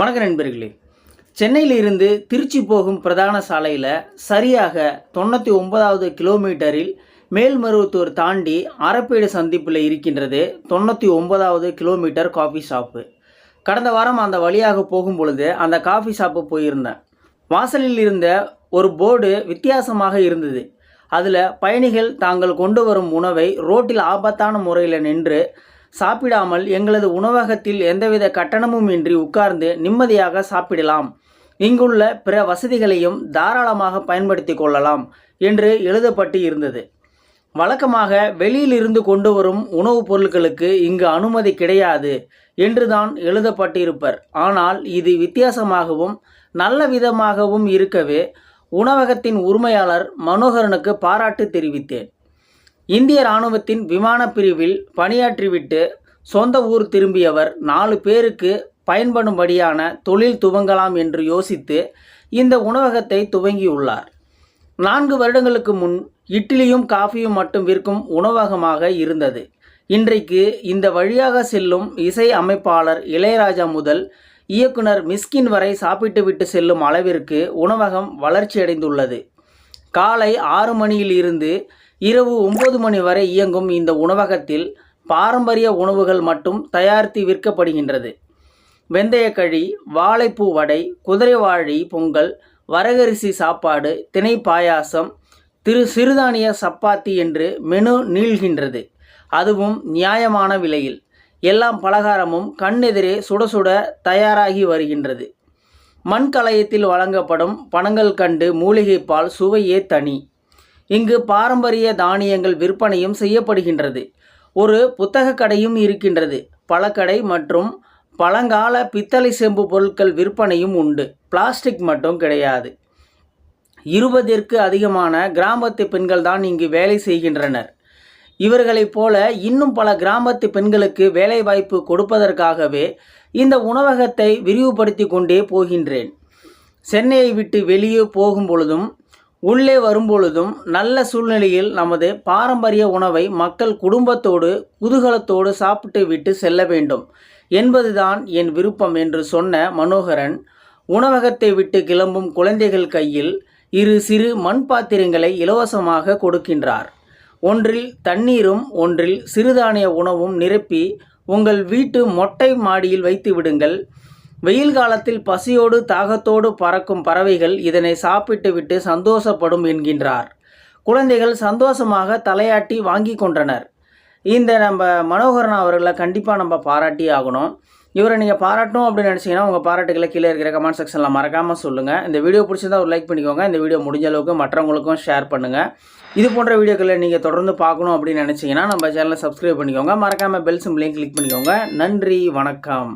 வணக்க நண்பர்களே. சென்னையில் இருந்து திருச்சி போகும் பிரதான சாலையில் சரியாக தொண்ணூற்றி ஒன்பதாவது கிலோமீட்டரில் மேல்மருவத்தூர் தாண்டி அரப்பேடு சந்திப்பில் இருக்கின்றது தொண்ணூற்றி ஒன்பதாவது கிலோமீட்டர் காஃபி ஷாப்பு. கடந்த வாரம் அந்த வழியாக போகும் பொழுது அந்த காஃபி ஷாப்பு போயிருந்தேன். வாசலில் இருந்த ஒரு போர்டு வித்தியாசமாக இருந்தது. அதில் பயணிகள் தாங்கள் கொண்டு வரும் உணவை ரோட்டில் ஆபத்தான முறையில் நின்று சாப்பிடாமல் எங்களது உணவகத்தில் எந்தவித கட்டணமும் இன்றி உட்கார்ந்து நிம்மதியாக சாப்பிடலாம். இங்குள்ள பிற வசதிகளையும் தாராளமாக பயன்படுத்தி கொள்ளலாம் என்று எழுதப்பட்டு இருந்தது. வழக்கமாக வெளியிலிருந்து கொண்டு வரும் உணவுப் பொருட்களுக்கு இங்கு அனுமதி கிடையாது என்றுதான் எழுதப்பட்டிருப்பர். ஆனால் இது வித்தியாசமாகவும் நல்ல விதமாகவும் இருக்கவே உணவகத்தின் உரிமையாளர் மனோகரனுக்கு பாராட்டு தெரிவித்தேன். இந்திய இராணுவத்தின் விமானப் பிரிவில் பணியாற்றிவிட்டு சொந்த ஊர் திரும்பியவர் நாலு பேருக்கு பயன்படும்படியான தொழில் துவங்கலாம் என்று யோசித்து இந்த உணவகத்தை துவங்கியுள்ளார். நான்கு வருடங்களுக்கு முன் இட்லியும் காஃபியும் மட்டும் விற்கும் உணவகமாக இருந்தது. இன்றைக்கு இந்த வழியாக செல்லும் இசை அமைப்பாளர் இளையராஜா முதல் இயக்குனர் மிஸ்கின் வரை சாப்பிட்டுவிட்டு செல்லும் அளவிற்கு உணவகம் வளர்ச்சியடைந்துள்ளது. காலை ஆறு மணியில் இருந்து இரவு ஒம்பது மணி வரை இயங்கும் இந்த உணவகத்தில் பாரம்பரிய உணவுகள் மட்டும் தயாரித்து விற்கப்படுகின்றது. வெந்தயக்கழி வாழைப்பூ வடை குதிரைவாழி பொங்கல் வரகரிசி சாப்பாடு திணை பாயாசம் திரு சிறுதானிய சப்பாத்தி என்று மெனு நீள்கின்றது. அதுவும் நியாயமான விலையில். எல்லாம் பலகாரமும் கண்ணெதிரே சுட சுட தயாராகி வருகின்றது. மண்கலயத்தில் வழங்கப்படும் பணங்கள் கண்டு மூலிகைப்பால் சுவையே தனி. இங்கு பாரம்பரிய தானியங்கள் விற்பனையும் செய்யப்படுகின்றது. ஒரு புத்தக கடையும் இருக்கின்றது. பழக்கடை மற்றும் பழங்கால பித்தளை செம்பு பொருட்கள் விற்பனையும் உண்டு. பிளாஸ்டிக் மட்டும் கிடையாது. இருபதிற்கு அதிகமான கிராமத்து பெண்கள் தான் இங்கு வேலை செய்கின்றனர். இவர்களைப் போல இன்னும் பல கிராமத்து பெண்களுக்கு வேலைவாய்ப்பு கொடுப்பதற்காகவே இந்த உணவகத்தை விரிவுபடுத்தி கொண்டே போகின்றேன். சென்னையை விட்டு வெளியே போகும் பொழுதும் உள்ளே வரும்பொழுதும் நல்ல சூழ்நிலையில் நமது பாரம்பரிய உணவை மக்கள் குடும்பத்தோடு குதூகலத்தோடு சாப்பிட்டு விட்டு செல்ல வேண்டும். என்பதுதான் என் விருப்பம் என்று சொன்ன மனோகரன் உணவகத்தை விட்டு கிளம்பும் குழந்தைகள் கையில் இரு சிறு மண் பாத்திரங்களை இலவசமாக கொடுக்கின்றார். ஒன்றில் தண்ணீரும் ஒன்றில் சிறுதானிய உணவும் நிரப்பி உங்கள் வீட்டு மொட்டை மாடியில் வைத்து விடுங்கள். வெயில் காலத்தில் பசியோடு தாகத்தோடு பறக்கும் பறவைகள் இதனை சாப்பிட்டுவிட்டு சந்தோஷப்படும் என்கின்றார். குழந்தைகள் சந்தோஷமாக தலையாட்டி வாங்கி கொண்டனர். இந்த நம்ம மனோகரன் அவர்களை கண்டிப்பாக நம்ம பாராட்டி ஆகணும். இவரை நீங்கள் பாராட்டணும் அப்படின்னு நினச்சிங்கன்னா உங்கள் பாராட்டுகளை கீழே இருக்கிற கமெண்ட் செக்ஷனில் மறக்காமல் சொல்லுங்கள் இந்த வீடியோ பிடிச்சிருந்தா ஒரு லைக் பண்ணிக்கோங்க. இந்த வீடியோ முடிஞ்ச அளவுக்கு மற்றவங்களுக்கும் ஷேர் பண்ணுங்கள் இது போன்ற வீடியோக்களை நீங்கள் தொடர்ந்து பார்க்கணும் அப்படின்னு நினச்சிங்கன்னா நம்ம சேனலை சப்ஸ்கிரைப் பண்ணிக்கோங்க. மறக்காமல் பெல் சிம்லையும் கிளிக் பண்ணிக்கோங்க. நன்றி வணக்கம்.